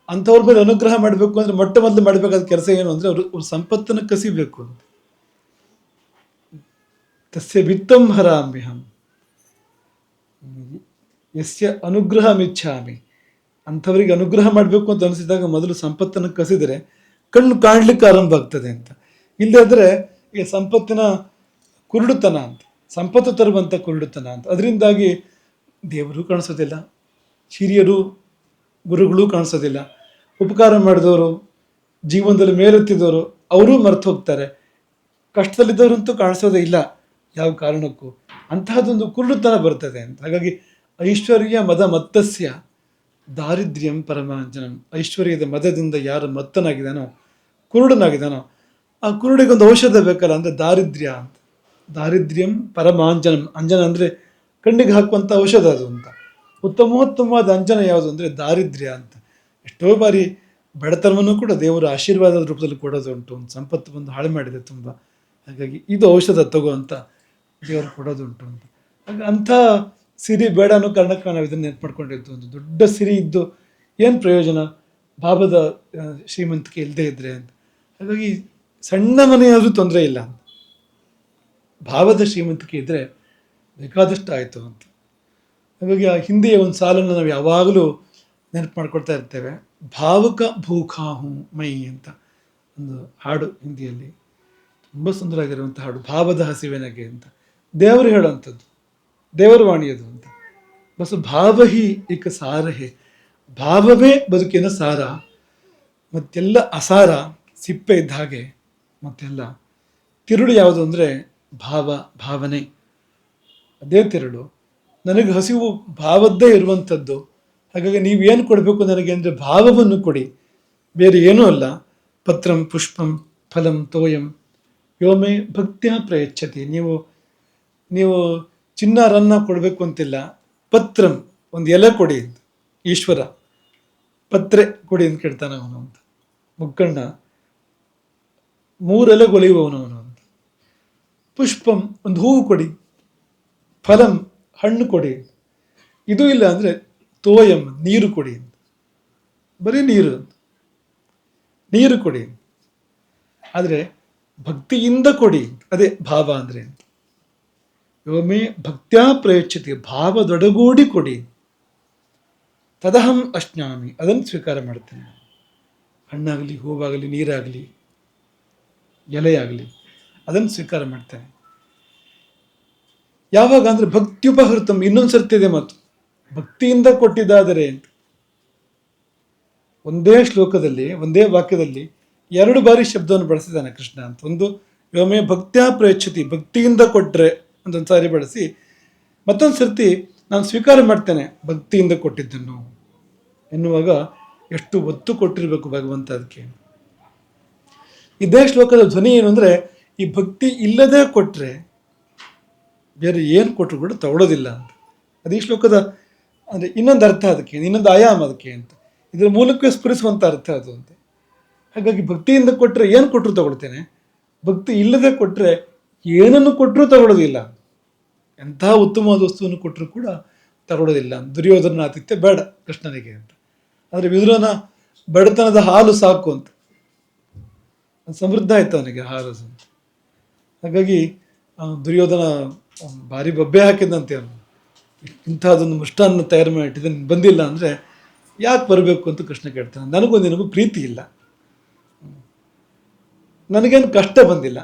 ಅಂಥವ್ರ ಮೇಲೆ ಅನುಗ್ರಹ ಮಾಡಬೇಕು ಅಂದರೆ ಮೊಟ್ಟ ಮೊದಲು ಮಾಡಬೇಕಾದ ಕೆಲಸ ಏನು ಅಂದರೆ ಅವರು ಅವ್ರ ಸಂಪತ್ತನ್ನು ಕಸಿಬೇಕು ಅಂತ. ತಸ್ಯ ವಿತ್ತಂ ಹರಾಮ್ಯಹಂ. ಯಸ್ಯ ಅನುಗ್ರಹ ಮಿಚ್ಛಾಮಿ ಅಂಥವರಿಗೆ ಅನುಗ್ರಹ ಮಾಡಬೇಕು ಅಂತ ಅನಿಸಿದಾಗ ಮೊದಲು ಸಂಪತ್ತನ್ನು ಕಸಿದರೆ ಕಣ್ಣು ಕಾಣಲಿಕ್ಕೆ ಆರಂಭ ಆಗ್ತದೆ ಅಂತ. ಇಲ್ಲದ್ರೆ ಈ ಸಂಪತ್ತಿನ ಕುರುಡುತನ ಅಂತ, ಸಂಪತ್ತು ತರುವಂಥ ಕುರುಡುತನ ಅಂತ. ಅದರಿಂದಾಗಿ ದೇವರು ಕಾಣಿಸೋದಿಲ್ಲ, ಹಿರಿಯರು, ಗುರುಗಳು ಕಾಣಿಸೋದಿಲ್ಲ. ಉಪಕಾರ ಮಾಡಿದವರು, ಜೀವನದಲ್ಲಿ ಮೇಲೆತ್ತಿದವರು, ಅವರೂ ಮರೆತು ಹೋಗ್ತಾರೆ. ಕಷ್ಟದಲ್ಲಿದ್ದವರಂತೂ ಕಾಣಿಸೋದೇ ಇಲ್ಲ ಯಾವ ಕಾರಣಕ್ಕೂ. ಅಂತಹದೊಂದು ಕುರುಡುತನ ಬರ್ತದೆ ಅಂತ. ಹಾಗಾಗಿ ಐಶ್ವರ್ಯ ಮದ ಮತ್ತಸ್ಯ ದಾರಿದ್ರ್ಯಂ ಪರಮಾಂಜನಂ ಐಶ್ವರ್ಯದ ಮದದಿಂದ ಯಾರು ಮತ್ತನಾಗಿದ್ದಾನೋ, ಕುರುಡನಾಗಿದ್ದಾನೋ, ಆ ಕುರುಡಿಗೊಂದು ಔಷಧ ಬೇಕಲ್ಲ ಅಂದರೆ ದಾರಿದ್ರ್ಯ ಅಂತ. ದಾರಿದ್ರ್ಯಂ ಪರಮಾಂಜನಂ ಅಂಜನ ಅಂದರೆ ಕಣ್ಣಿಗೆ ಹಾಕುವಂಥ ಔಷಧ ಅದು ಅಂತ. ಉತ್ತಮೋತ್ತಮವಾದ ಅಂಜನ ಯಾವುದು ಅಂದರೆ ದಾರಿದ್ರ್ಯ ಅಂತ. ಎಷ್ಟೋ ಬಾರಿ ಬಡತನವನ್ನು ಕೂಡ ದೇವರ ಆಶೀರ್ವಾದದ ರೂಪದಲ್ಲಿ ಕೊಡೋದು ಉಂಟು. ಒಂದು ಸಂಪತ್ತು ಬಂದು ಹಾಳು ಮಾಡಿದೆ ತುಂಬ. ಹಾಗಾಗಿ ಇದು ಔಷಧ ತಗೋ ಅಂತ ದೇವರು ಕೊಡೋದುಂಟು ಅಂತ. ಹಾಗೆ ಅಂಥ ಸಿರಿ ಬೇಡ ಅನ್ನೋ ಕಾರಣಕ್ಕೆ ನಾವು ಇದನ್ನು ನೆನಪು ಮಾಡ್ಕೊಂಡಿದ್ದು ಒಂದು ದೊಡ್ಡ ಸಿರಿ ಇದ್ದು ಏನು ಪ್ರಯೋಜನ? ಬಾಬದ ಶ್ರೀಮಂತಿಕೆ ಇಲ್ಲದೆ ಇದ್ದರೆ ಅಂತ. ಹಾಗಾಗಿ ಸಣ್ಣ ಮನೆಯಾದರೂ ತೊಂದರೆ ಇಲ್ಲ ಅಂತ. ಭಾವದ ಶ್ರೀಮಂತಿಕೆ ಇದ್ದರೆ ಬೇಕಾದಷ್ಟು ಆಯಿತು ಅಂತ. ಹಾಗಾಗಿ ಆ ಹಿಂದಿಯ ಒಂದು ಸಾಲನ್ನು ನಾವು ಯಾವಾಗಲೂ ನೆನಪು ಮಾಡ್ಕೊಳ್ತಾ ಇರ್ತೇವೆ. ಭಾವುಕ ಭೂಖಾಹು ಮೈ ಅಂತ ಒಂದು ಹಾಡು ಹಿಂದಿಯಲ್ಲಿ. ತುಂಬ ಸುಂದರವಾಗಿರುವಂಥ ಹಾಡು. ಭಾವದ ಹಸಿವೆನಗೆ ಅಂತ. ದೇವರು ಹೇಳುವಂಥದ್ದು, ದೇವರ ವಾಣಿಯದು ಅಂತ. ಬಸ್ ಭಾವಹಿ ಸಾರ ಸಾರಹೆ. ಭಾವವೇ ಬದುಕಿನ ಸಾರ. ಮತ್ತೆಲ್ಲ ಅಸಾರ, ಸಿಪ್ಪೆ ಇದ್ದ ಹಾಗೆ ಮತ್ತೆಲ್ಲ. ತಿರುಳು ಯಾವುದು ಅಂದರೆ ಭಾವ, ಭಾವನೆ. ಅದೇ ತಿರುಳು. ನನಗೆ ಹಸಿವು ಭಾವದ್ದೇ ಇರುವಂಥದ್ದು. ಹಾಗಾಗಿ ನೀವೇನು ಕೊಡಬೇಕು ನನಗೆ ಅಂದರೆ ಭಾವವನ್ನು ಕೊಡಿ. ಬೇರೆ ಏನೂ ಅಲ್ಲ. ಪತ್ರಂ, ಪುಷ್ಪಂ, ಫಲಂ, ತೋಯಂ. ಯೋಮೆ ಭಕ್ತಿಯ ಪ್ರಯಚ್ಛತಿ. ನೀವು ನೀವು ಚಿನ್ನ ರನ್ನ ಕೊಡಬೇಕು ಅಂತಿಲ್ಲ, ಪತ್ರಂ, ಒಂದು ಎಲೆ ಕೊಡಿ ಅಂತ, ಈಶ್ವರ, ಪತ್ರೆ ಕೊಡಿ ಅಂತ ಕೇಳ್ತಾನೆ ಅವನು ಅಂತ. ಮುಕ್ಕಣ್ಣ ಮೂರೆಲೆ ಗೊಲಿಯುವವನು ಅವನು ಅಂತ. ಪುಷ್ಪಂ, ಒಂದು ಹೂವು ಕೊಡಿ, ಫಲಂ, ಹಣ್ಣು ಕೊಡಿ ಇದು ಇಲ್ಲ ಅಂದರೆ ತೋಯಂ, ನೀರು ಕೊಡಿ ಅಂತ. ಬರೀ ನೀರು ನೀರು ಕೊಡಿ ಆದರೆ ಭಕ್ತಿಯಿಂದ ಕೊಡಿ ಅದೇ ಭಾವ ಅಂದರೆ ಯೋಮೆ ಭಕ್ತ್ಯಾ ಪ್ರಯಚ್ಛತಿ, ಭಾವದೊಡಗೂಡಿ ಕೊಡಿ. ತದಹಂ ಅಶ್ನಾಮಿ, ಅದನ್ನು ಸ್ವೀಕಾರ ಮಾಡ್ತೇನೆ ಹಣ್ಣಾಗಲಿ, ಹೂವಾಗಲಿ, ನೀರಾಗಲಿ, ಎಲೆಯಾಗಲಿ, ಅದನ್ನು ಸ್ವೀಕಾರ ಮಾಡ್ತೇನೆ. ಯಾವಾಗ ಅಂದರೆ ಭಕ್ತ್ಯುಪಹೃತಂ, ಇನ್ನೊಂದು ಸರ್ತಿದೆ ಮಾತು. ಭಕ್ತಿಯಿಂದ ಕೊಟ್ಟಿದ್ದಾದರೆ ಅಂತ. ಒಂದೇ ಶ್ಲೋಕದಲ್ಲಿ, ಒಂದೇ ವಾಕ್ಯದಲ್ಲಿ ಎರಡು ಬಾರಿ ಶಬ್ದವನ್ನು ಬಳಸಿದ್ದಾನೆ ಕೃಷ್ಣ ಅಂತ. ಒಂದು, ಯೋಮೆ ಭಕ್ತ್ಯಾ ಪ್ರಯಚ್ಛತಿ, ಭಕ್ತಿಯಿಂದ ಕೊಟ್ಟರೆ ಒಂದೊಂದು ಸಾರಿ ಬಳಸಿ ಮತ್ತೊಂದು ಸರ್ತಿ ನಾನು ಸ್ವೀಕಾರ ಮಾಡ್ತೇನೆ, ಭಕ್ತಿಯಿಂದ ಕೊಟ್ಟಿದ್ದನ್ನು. ಎನ್ನುವಾಗ ಎಷ್ಟು ಒತ್ತು ಕೊಟ್ಟಿರಬೇಕು ಭಗವಂತ ಅದಕ್ಕೆ ಇದೇ ಶ್ಲೋಕದ ಧ್ವನಿ ಏನು ಅಂದರೆ, ಈ ಭಕ್ತಿ ಇಲ್ಲದೆ ಕೊಟ್ಟರೆ ಬೇರೆ ಏನು ಕೊಟ್ಟರು ಕೂಡ ತಗೊಳ್ಳೋದಿಲ್ಲ ಅಂತ. ಅದು ಈ ಶ್ಲೋಕದ ಅಂದರೆ ಇನ್ನೊಂದು ಅರ್ಥ ಅದಕ್ಕೆ, ಇನ್ನೊಂದು ಆಯಾಮ ಅದಕ್ಕೆ ಅಂತ. ಇದರ ಮೂಲಕವೇ ಸ್ಫುರಿಸುವಂಥ ಅರ್ಥ ಅದು ಅಂತ. ಹಾಗಾಗಿ ಭಕ್ತಿಯಿಂದ ಕೊಟ್ಟರೆ ಏನು ಕೊಟ್ಟರು ತಗೊಳ್ತೇನೆ, ಭಕ್ತಿ ಇಲ್ಲದೆ ಕೊಟ್ಟರೆ ಏನನ್ನು ಕೊಟ್ಟರೂ ತಗೊಳ್ಳೋದಿಲ್ಲ ಎಂತಹ ಉತ್ತಮವಾದ ವಸ್ತುವನ್ನು ಕೊಟ್ಟರು ಕೂಡ ತಗೊಳ್ಳೋದಿಲ್ಲ. ದುರ್ಯೋಧನ ಆತಿಥ್ಯ ಬೇಡ ಕೃಷ್ಣನಿಗೆ ಅಂತ. ಆದರೆ ವಿದುರನ ಬಡತನದ ಹಾಲು ಸಾಕು ಅಂತ. ಸಮೃದ್ಧ ಆಯ್ತು ಅವನಿಗೆ ಹಾಲು ಅಂತ. ಹಾಗಾಗಿ ದುರ್ಯೋಧನ ಭಾರಿ ಬಬ್ಬೆ ಹಾಕಿದಂತೆ ಅವನು. ಇಂಥದ್ದೊಂದು ಮುಷ್ಟಾನ್ನ ತಯಾರು ಮಾಡಿಟ್ಟಿದ್ದೆ ನೀನು ಬಂದಿಲ್ಲ ಅಂದರೆ ಯಾಕೆ ಬರಬೇಕು ಅಂತ ಕೃಷ್ಣ ಕೇಳ್ತಾನೆ. ನನಗೂ ನಿನಗೂ ಪ್ರೀತಿ ಇಲ್ಲ. ನನಗೇನು ಕಷ್ಟ ಬಂದಿಲ್ಲ.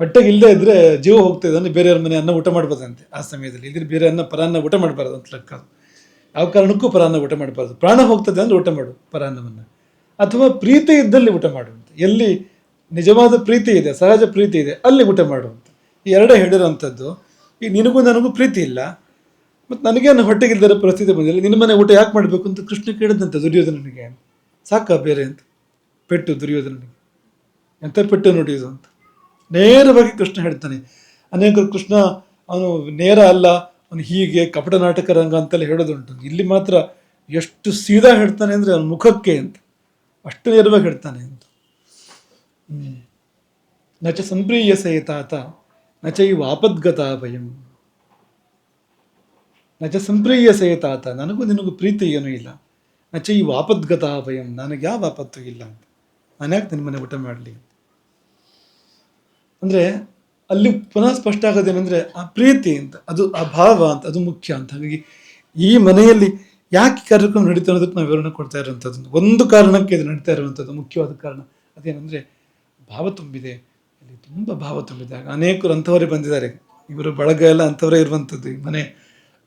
ಹೊಟ್ಟೆಗೆ ಇಲ್ಲದೆ ಇದ್ದರೆ ಜೀವ ಹೋಗ್ತಾ ಇದ್ದಾನೆ ಬೇರೆಯವ್ರ ಮನೆ ಅನ್ನ ಊಟ ಮಾಡ್ಬೋದಂತೆ ಆ ಸಮಯದಲ್ಲಿ. ಇದ್ರೆ ಬೇರೆ ಅನ್ನ ಪರಾನ್ನ ಊಟ ಮಾಡಬಾರ್ದು ಅಂತ ಲೆಕ್ಕ. ಯಾವ ಕಾರಣಕ್ಕೂ ಪರಾನ್ನ ಊಟ ಮಾಡಬಾರ್ದು. ಪ್ರಾಣ ಹೋಗ್ತದೆ ಅಂದರೆ ಊಟ ಮಾಡು ಪರಾನ್ನವನ್ನು. ಅಥವಾ ಪ್ರೀತಿ ಇದ್ದಲ್ಲಿ ಊಟ ಮಾಡುವಂತೆ ಎಲ್ಲಿ ನಿಜವಾದ ಪ್ರೀತಿ ಇದೆ, ಸಹಜ ಪ್ರೀತಿ ಇದೆ, ಅಲ್ಲಿ ಊಟ ಮಾಡುವಂತೆ ಈ ಎರಡೇ ಹೇಳಿರೋವಂಥದ್ದು, ಈ ನಿನಗೂ ನನಗೂ ಪ್ರೀತಿ ಇಲ್ಲ ಮತ್ತು ನನಗೇನು ಹೊಟ್ಟೆಗಿಲ್ದಿರೋ ಪರಿಸ್ಥಿತಿ ಬಂದಿಲ್ಲ, ನಿನ್ನ ಮನೆ ಊಟ ಯಾಕೆ ಮಾಡಬೇಕು ಅಂತ ಕೃಷ್ಣ ಕೇಳಿದಂತೆ ದುರ್ಯೋಧನನಿಗೆ ಸಾಕ ಬೇರೆ ಅಂತ? ಪೆಟ್ಟು ದುರ್ಯೋಧನನಿಗೆ ಎಂಥ ಪೆಟ್ಟು ನೋಡಿ ಇದು ಅಂತ? ನೇರವಾಗಿ ಕೃಷ್ಣ ಹೇಳ್ತಾನೆ. ಅನೇಕ ಕೃಷ್ಣ ಅವನು ನೇರ ಅಲ್ಲ, ಅವನು ಹೀಗೆ ಕಪಟ ನಾಟಕ ರಂಗ ಅಂತೆಲ್ಲ ಹೇಳೋದುಂಟು. ಇಲ್ಲಿ ಮಾತ್ರ ಎಷ್ಟು ಸೀದಾ ಹೇಳ್ತಾನೆ ಅಂದರೆ ಅವನ ಮುಖಕ್ಕೆ ಅಂತ. ಅಷ್ಟು ನೇರವಾಗಿ ಹೇಳ್ತಾನೆ ಅಂತ. ನಚ ಸಂಪ್ರೀಯಸೇ ತಾತ ನಚ ಈ ವಾಪದ್ಗತಾ ಭಯಂ ನಚ ಸಂಪ್ರೀಯಸೇ ತಾತ ನನಗೂ ನಿನಗೂ ಪ್ರೀತಿ ಏನೂ ಇಲ್ಲ. ನಚ ಈ ವಾಪದ್ಗತಾ ಭಯಂ ನನಗೆ ಯಾವ ಆಪತ್ತು ಇಲ್ಲ ಅಂತ. ನಾನು ಯಾಕೆ ನಿನ್ನ ಮನೆ ಊಟ ಮಾಡಲಿ ಅಂದರೆ ಅಲ್ಲಿ ಪುನಃ ಸ್ಪಷ್ಟ ಆಗೋದೇನೆಂದರೆ ಆ ಪ್ರೀತಿ ಅಂತ, ಅದು ಆ ಭಾವ ಅಂತ, ಅದು ಮುಖ್ಯ ಅಂತ. ಹಾಗಾಗಿ ಈ ಮನೆಯಲ್ಲಿ ಯಾಕೆ ಕಾರ್ಯಕ್ರಮ ನಡೀತಾ ಅನ್ನೋದಕ್ಕೆ ನಾವು ವಿವರಣೆ ಕೊಡ್ತಾ ಇರುವಂಥದ್ದು? ಒಂದು ಕಾರಣಕ್ಕೆ ಇದು ನಡೀತಾ ಇರುವಂಥದ್ದು, ಮುಖ್ಯವಾದ ಕಾರಣ. ಅದೇನೆಂದರೆ ಭಾವ ತುಂಬಿದೆ. ಇಲ್ಲಿ ತುಂಬ ಭಾವ ತುಂಬಿದೆ. ಅನೇಕರು ಅಂಥವರೇ ಬಂದಿದ್ದಾರೆ. ಇವರು ಬಳಗ ಎಲ್ಲ ಅಂಥವರೇ ಇರುವಂಥದ್ದು ಈ ಮನೆ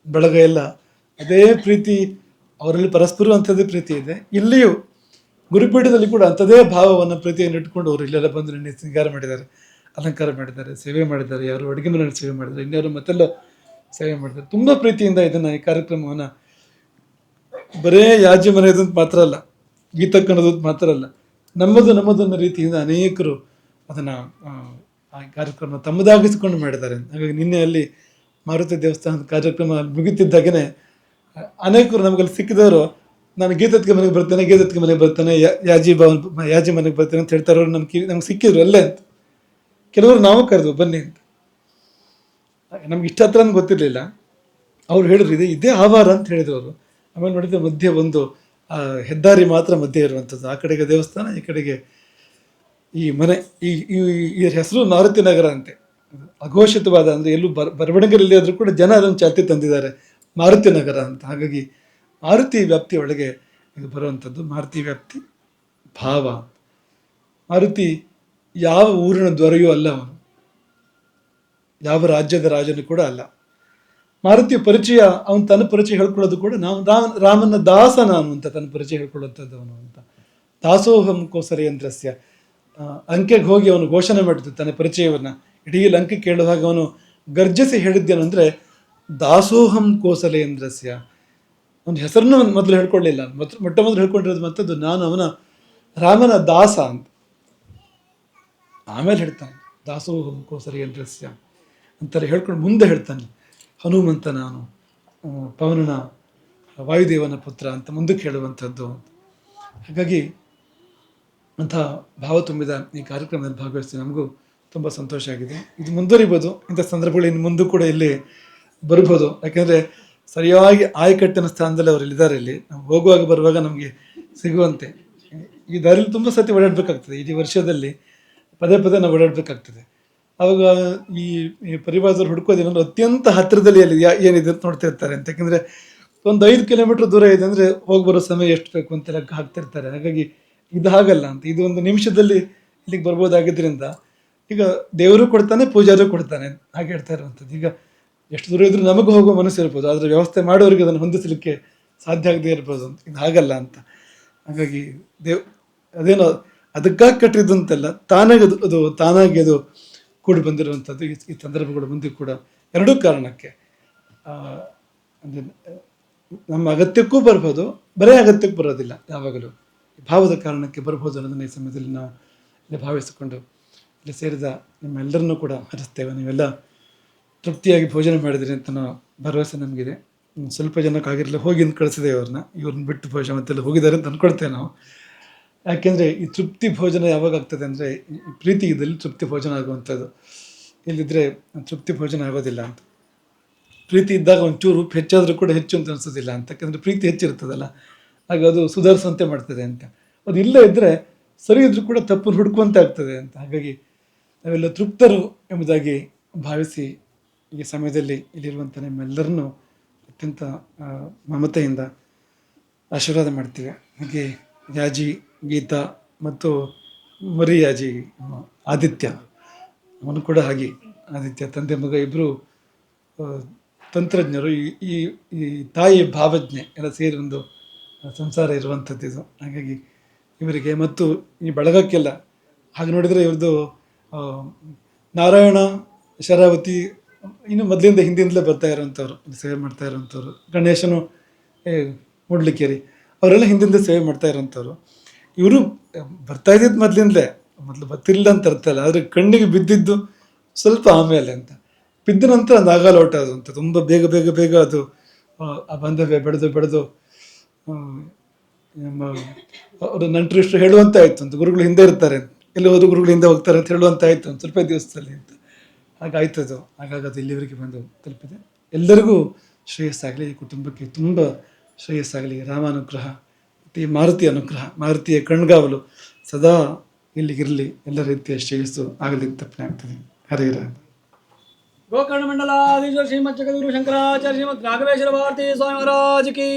ಬಳಗ ಎಲ್ಲ. ಅದೇ ಪ್ರೀತಿ, ಅವರಲ್ಲಿ ಪರಸ್ಪರ ಅಂಥದ್ದೇ ಪ್ರೀತಿ ಇದೆ. ಇಲ್ಲಿಯೂ ಗುರುಪೀಠದಲ್ಲಿ ಕೂಡ ಅಂಥದೇ ಭಾವವನ್ನು ಪ್ರೀತಿಯನ್ನು ಇಟ್ಕೊಂಡು ಅವರು ಇಲ್ಲೆಲ್ಲ ಬಂದು ನಿನ್ನೆ ಸಿಂಗಾರ ಮಾಡಿದ್ದಾರೆ. ಅಲಂಕಾರ ಮಾಡಿದ್ದಾರೆ, ಸೇವೆ ಮಾಡಿದ್ದಾರೆ, ಯಾರು ಅಡುಗೆ ಮನೆಯಲ್ಲಿ ಸೇವೆ ಮಾಡಿದ್ದಾರೆ, ಇನ್ಯಾರು ಮತ್ತೆಲ್ಲ ಸೇವೆ ಮಾಡಿದ್ದಾರೆ. ತುಂಬ ಪ್ರೀತಿಯಿಂದ ಇದನ್ನು ಈ ಕಾರ್ಯಕ್ರಮವನ್ನು ಬರೇ ಯಾಜ್ಯ ಮನೆಯದಂತ ಮಾತ್ರ ಅಲ್ಲ, ಗೀತ ಮಾತ್ರ ಅಲ್ಲ, ನಮ್ಮದು ನಮ್ಮದು ಅನ್ನೋ ರೀತಿಯಿಂದ ಅನೇಕರು ಅದನ್ನು, ಆ ಕಾರ್ಯಕ್ರಮ ತಮ್ಮದಾಗಿಸಿಕೊಂಡು ಮಾಡಿದ್ದಾರೆ. ಹಾಗಾಗಿ ನಿನ್ನೆ ಅಲ್ಲಿ ಮಾರುತಿ ದೇವಸ್ಥಾನದ ಕಾರ್ಯಕ್ರಮ ಮುಗಿತಿದ್ದಾಗೇ ಅನೇಕರು ನಮಗಲ್ಲಿ ಸಿಕ್ಕಿದವರು, ನಾನು ಗೀತತ್ಗೆ ಮನೆಗೆ ಬರ್ತೇನೆ ಗೀತತ್ಗೆ ಮನೆಗೆ ಬರ್ತೇನೆ ಯಾಜಿ ಭವನ್, ಯಾಜಿ ಮನೆಗೆ ಬರ್ತೇನೆ ಅಂತ ಹೇಳ್ತಾರೆ ನಮ್ಗೆ ನಮ್ಗೆ ಸಿಕ್ಕಿದ್ರು ಅಲ್ಲೇ ಅಂತ. ಕೆಲವರು ನಾವು ಕರೆದು ಬನ್ನಿ ಅಂತ. ನಮ್ಗೆ ಇಷ್ಟ ಹತ್ರ ಗೊತ್ತಿರಲಿಲ್ಲ. ಅವ್ರು ಹೇಳಿದ್ರು, ಇದೆ ಇದೇ ಆವಾರ ಅಂತ ಹೇಳಿದ್ರು ಅವರು. ಆಮೇಲೆ ನೋಡಿದ್ರೆ ಮಧ್ಯೆ ಒಂದು ಹೆದ್ದಾರಿ ಮಾತ್ರ ಮಧ್ಯೆ ಇರುವಂಥದ್ದು. ಆ ಕಡೆಗೆ ದೇವಸ್ಥಾನ, ಈ ಕಡೆಗೆ ಈ ಮನೆ, ಈ ಈ ಹೆಸರು ಮಾರುತಿ ನಗರ ಅಂತೆ. ಅಘೋಷಿತವಾದ ಅಂದರೆ ಎಲ್ಲೂ ಬರ, ಬರವಣಿಗೆಯಲ್ಲಿ ಆದರೂ ಕೂಡ ಜನ ಅದನ್ನು ಚಾಲ್ತಿ ತಂದಿದ್ದಾರೆ. ಮಾರುತಿ ನಗರ ಅಂತ. ಹಾಗಾಗಿ ಮಾರುತಿ ವ್ಯಾಪ್ತಿ ಒಳಗೆ ಇದು ಬರುವಂಥದ್ದು. ಮಾರುತಿ ವ್ಯಾಪ್ತಿ ಭಾವ. ಮಾರುತಿ ಯಾವ ಊರಿನ ದೊರೆಯೂ ಅಲ್ಲ ಅವನು. ಯಾವ ರಾಜ್ಯದ ರಾಜನು ಕೂಡ ಅಲ್ಲ. ಮಾರುತಿಯ ಪರಿಚಯ, ಅವನು ತನ್ನ ಪರಿಚಯ ಹೇಳ್ಕೊಳ್ಳೋದು ಕೂಡ ನಾವು ರಾಮ ರಾಮನ ದಾಸ ನಾನು ಅಂತ ತನ್ನ ಪರಿಚಯ ಹೇಳ್ಕೊಳ್ಳುವಂಥದ್ದು ಅವನು ಅಂತ. ದಾಸೋಹಂ ಕೋಸರೇಂದ್ರಸ್ಯ. ಯಂತ್ರಸ್ಯ ಅಂಕೆಗೆ ಹೋಗಿ ಅವನು ಘೋಷಣೆ ಮಾಡಿದ್ದು ತನ್ನ ಪರಿಚಯವನ್ನು. ಇಡೀ ಲಂಕೆ ಕೇಳುವಾಗ ಅವನು ಗರ್ಜಿಸಿ ಹೇಳಿದ್ದೇನು ಅಂದರೆ, ದಾಸೋಹಂ ಕೋಸಲೇಂದ್ರಸ್ಯ. ಅವನ ಹೆಸರನ್ನು ಮೊದಲು ಹೇಳ್ಕೊಳ್ಳಿಲ್ಲ. ಮೊಟ್ಟ ಮೊದಲು ಹೇಳ್ಕೊಂಡಿರೋದು ಮತ್ತದ್ದು, ನಾನು ಅವನ ರಾಮನ ದಾಸ ಅಂತ. ಆಮೇಲೆ ಹೇಳ್ತಾನೆ, ದಾಸೋಹಂ ಕೋಸಲೇಂದ್ರಸ್ಯ ಅಂತಾರೆ, ಹೇಳ್ಕೊಂಡು ಮುಂದೆ ಹೇಳ್ತಾನೆ, ಹನುಮಂತ ನಾನು ಪವನನ, ವಾಯುದೇವನ ಪುತ್ರ ಅಂತ ಮುಂದಕ್ಕೆ ಹೇಳುವಂಥದ್ದು ಹಾಗಾಗಿ ಅಂಥ ಭಾವ ತುಂಬಿದ ಈ ಕಾರ್ಯಕ್ರಮದಲ್ಲಿ ಭಾಗವಹಿಸಿ ನಮಗೂ ತುಂಬ ಸಂತೋಷ ಆಗಿದೆ. ಇದು ಮುಂದುವರಿಬೋದು, ಇಂಥ ಸಂದರ್ಭಗಳು ಇನ್ನು ಮುಂದೂ ಕೂಡ ಇಲ್ಲಿ ಬರ್ಬೋದು ಯಾಕೆಂದರೆ ಸರಿಯಾಗಿ ಆಯಕಟ್ಟಿನ ಸ್ಥಾನದಲ್ಲಿ ಅವರು ಇಲ್ಲಿದ್ದಾರೆ ಇಲ್ಲಿ. ನಾವು ಹೋಗುವಾಗ ಬರುವಾಗ ನಮಗೆ ಸಿಗುವಂತೆ. ಈ ದಾರಿಲಿ ತುಂಬ ಸತಿ ಓಡಾಡಬೇಕಾಗ್ತದೆ, ಇಡೀ ವರ್ಷದಲ್ಲಿ. ಪದೇ ಪದೇ ನಾವು ಓಡಾಡಬೇಕಾಗ್ತದೆ. ಅವಾಗ ಈ ಪರಿವಾರದವ್ರು ಹುಡ್ಕೋದೇನಂದ್ರೆ ಅತ್ಯಂತ ಹತ್ತಿರದಲ್ಲಿ ಅಲ್ಲಿ ಏನಿದೆ ಅಂತ ನೋಡ್ತಿರ್ತಾರೆ ಅಂತ ಯಾಕಂದರೆ ಒಂದು ಐದು ಕಿಲೋಮೀಟ್ರ್ ದೂರ ಇದೆ ಅಂದರೆ ಹೋಗಿ ಬರೋ ಸಮಯ ಎಷ್ಟು ಬೇಕು ಅಂತ ಲೆಕ್ಕ ಹಾಕ್ತಿರ್ತಾರೆ. ಹಾಗಾಗಿ ಇದು ಹಾಗಲ್ಲ ಅಂತ. ಇದು ಒಂದು ನಿಮಿಷದಲ್ಲಿ ಇಲ್ಲಿಗೆ ಬರ್ಬೋದಾಗಿದ್ದರಿಂದ ಈಗ ದೇವರು ಕೊಡ್ತಾನೆ ಪೂಜಾರು ಕೊಡ್ತಾನೆ ಹಾಗೆ ಹೇಳ್ತಾ ಇರುವಂಥದ್ದು. ಈಗ ಎಷ್ಟು ದೂರ ಇದ್ರೂ ನಮಗೂ ಹೋಗೋ ಮನಸ್ಸು ಇರ್ಬೋದು. ಆದರೆ ವ್ಯವಸ್ಥೆ ಮಾಡೋರಿಗೆ ಅದನ್ನು ಹೊಂದಿಸಲಿಕ್ಕೆ ಸಾಧ್ಯ ಆಗದೇ ಇರ್ಬೋದು. ಅಂತ ಇದು ಹಾಗಲ್ಲ ಅಂತ. ಹಾಗಾಗಿ ದೇವ್, ಅದೇನೋ ಅದಕ್ಕಾಗಿ ಕಟ್ಟಿದ್ದು ಅಂತಲ್ಲ ತಾನಾಗಿ ಅದು ಅದು ತಾನಾಗಿ ಅದು ಕೂಡಿ ಬಂದಿರುವಂಥದ್ದು. ಈ ಈ ಸಂದರ್ಭಗಳು ಮುಂದೆ ಕೂಡ ಎರಡೂ ಕಾರಣಕ್ಕೆ ಅಂದರೆ, ನಮ್ಮ ಅಗತ್ಯಕ್ಕೂ ಬರ್ಬೋದು, ಬರೇ ಅಗತ್ಯಕ್ಕೆ ಬರೋದಿಲ್ಲ ಯಾವಾಗಲೂ. ಭಾವದ ಕಾರಣಕ್ಕೆ ಬರ್ಬೋದು ಅನ್ನೋದನ್ನ ಈ ಸಮಯದಲ್ಲಿ ನಾವು ಇಲ್ಲಿ ಭಾವಿಸಿಕೊಂಡು ಇಲ್ಲಿ ಸೇರಿದ ನಿಮ್ಮೆಲ್ಲರನ್ನೂ ಕೂಡ ಹರಿಸ್ತೇವೆ ನೀವೆಲ್ಲ ತೃಪ್ತಿಯಾಗಿ ಭೋಜನ ಮಾಡಿದಿರಿ ಅಂತ ನಾವು ಭರವಸೆ ನಮಗಿದೆ. ಸ್ವಲ್ಪ ಜನಕ್ಕಾಗಿರಲಿ ಹೋಗಿ ಅಂತ ಕಳಿಸಿದೆ ಇವ್ರನ್ನ ಇವ್ರನ್ನ ಬಿಟ್ಟು ಭೋಜನ ಮತ್ತೆಲ್ಲ ಹೋಗಿದ್ದಾರೆ ಅಂತ ಅಂದ್ಕೊಳ್ತೇವೆ ನಾವು. ಯಾಕೆಂದರೆ ಈ ತೃಪ್ತಿ ಭೋಜನ ಯಾವಾಗ ಆಗ್ತದೆ ಅಂದರೆ ಪ್ರೀತಿ ಇದ್ದಲ್ಲಿ ತೃಪ್ತಿ ಭೋಜನ ಆಗುವಂಥದ್ದು. ಇಲ್ಲಿದ್ದರೆ ತೃಪ್ತಿ ಭೋಜನ ಆಗೋದಿಲ್ಲ ಅಂತ. ಪ್ರೀತಿ ಇದ್ದಾಗ ಒಂಚೂರು ಹೆಚ್ಚಾದರೂ ಕೂಡ ಹೆಚ್ಚು ಅಂತ ಅನಿಸೋದಿಲ್ಲ ಅಂತ. ಯಾಕಂದರೆ ಪ್ರೀತಿ ಹೆಚ್ಚಿರ್ತದಲ್ಲ. ಹಾಗೆ ಅದು ಸುಧಾರಿಸುವಂತೆ ಮಾಡ್ತದೆ ಅಂತ. ಅದು ಇಲ್ಲ ಇದ್ದರೆ ಸರಿ ಇದ್ರೂ ಕೂಡ ತಪ್ಪು ಹುಡುಕುವಂತೆ ಆಗ್ತದೆ ಅಂತ. ಹಾಗಾಗಿ ನಾವೆಲ್ಲ ತೃಪ್ತರು ಎಂಬುದಾಗಿ ಭಾವಿಸಿ ಈ ಸಮಯದಲ್ಲಿ ಇಲ್ಲಿರುವಂಥ ನಿಮ್ಮೆಲ್ಲರನ್ನು ಅತ್ಯಂತ ಮಮತೆಯಿಂದ ಆಶೀರ್ವಾದ ಮಾಡ್ತೀವಿ. ಹಾಗೆ ಯಾಜಿ ಗೀತಾ ಮತ್ತು ಮರಿಯಾಜಿ ಆದಿತ್ಯ, ಅವನು ಕೂಡ ಹಾಗೆ. ಆದಿತ್ಯ ತಂದೆ ಮಗ ಇಬ್ಬರು ತಂತ್ರಜ್ಞರು. ಈ ಈ ಈ ತಾಯಿ ಭಾವಜ್ಞೆ ಎಲ್ಲ ಸೇರಿ ಒಂದು ಸಂಸಾರ ಇರುವಂಥದ್ದು ಇದು. ಹಾಗಾಗಿ ಇವರಿಗೆ ಮತ್ತು ಈ ಬಳಗಕ್ಕೆಲ್ಲ ಹಾಗೆ ನೋಡಿದರೆ ಇವ್ರದ್ದು ನಾರಾಯಣ, ಶರಾವತಿ, ಇನ್ನು ಮೊದಲಿಂದ ಹಿಂದಿಂದಲೇ ಬರ್ತಾ ಇರೋವಂಥವ್ರು, ಸೇವೆ ಮಾಡ್ತಾ ಇರೋವಂಥವ್ರು. ಗಣೇಶನು ಮೂಡ್ಲಿಕ್ಕೇರಿ ಅವರೆಲ್ಲ ಹಿಂದಿಂದ ಸೇವೆ ಮಾಡ್ತಾ ಇರೋವಂಥವ್ರು. ಇವರು ಬರ್ತಾ ಇದ್ದಿದ್ದು ಮೊದಲಿಂದಲೇ ಮೊದಲು ಬರ್ತಿಲ್ಲ ಅಂತ ಅರ್ಥಲ್ಲ ಆದರೆ ಕಣ್ಣಿಗೆ ಬಿದ್ದಿದ್ದು ಸ್ವಲ್ಪ ಆಮೇಲೆ ಅಂತ. ಬಿದ್ದ ನಂತರ ನಾಗಾಲೋಟ ಅದು ಅಂತ. ತುಂಬ ಬೇಗ ಬೇಗ ಬೇಗ ಅದು ಆ, ಬಾಂಧವ್ಯ ಬೆಳೆದು ಬೆಳೆದು ಅವರು ನಂಟರಿಷ್ಟು ಹೇಳುವಂತ ಆಯ್ತು ಅಂತ. ಗುರುಗಳು ಹಿಂದೆ ಇರ್ತಾರೆ ಎಲ್ಲಿ ಹೋದ್ರು ಗುರುಗಳು ಹಿಂದೆ ಹೋಗ್ತಾರೆ ಅಂತ ಹೇಳುವಂತ ಆಯಿತು ಒಂದು ಸ್ವಲ್ಪ ದಿವಸದಲ್ಲಿ ಅಂತ. ಹಾಗಾಯ್ತು ಅದು. ಹಾಗಾಗಿ ಅದು ಇಲ್ಲಿವರೆಗೆ ಬಂದು ತಲುಪಿದೆ. ಎಲ್ಲರಿಗೂ ಶ್ರೇಯಸ್ಸಾಗಲಿ ಕುಟುಂಬಕ್ಕೆ ತುಂಬ ಶ್ರೇಯಸ್ಸಾಗಲಿ. ರಾಮಾನುಗ್ರಹ. ಈ ಮಾರುತಿ ಅನುಗ್ರಹ, ಮಾರುತಿಯ ಕಣ್ಗಾವಲು ಸದಾ ಇಲ್ಲಿಗಿರಲಿ. ಎಲ್ಲ ರೀತಿಯ ಶ್ರೇಯಸ್ಸು ಆಗಲಿಕ್ಕೆ ತಪ್ಪನೆ ಆಗ್ತದೆ. ಹರೇ ರಾಮ ಗೋಕರ್ಣ ಮಂಡಲ ಶ್ರೀಮದ್ ಜಗದ್ಗುರು ಶಂಕರಾಚಾರ್ಯ ಶ್ರೀಮದ್ ರಾಘವೇಶ್ವರ ಭಾರತಿ ಸ್ವಾಮಿ ಮಹಾರಾಜ್ ಕಿ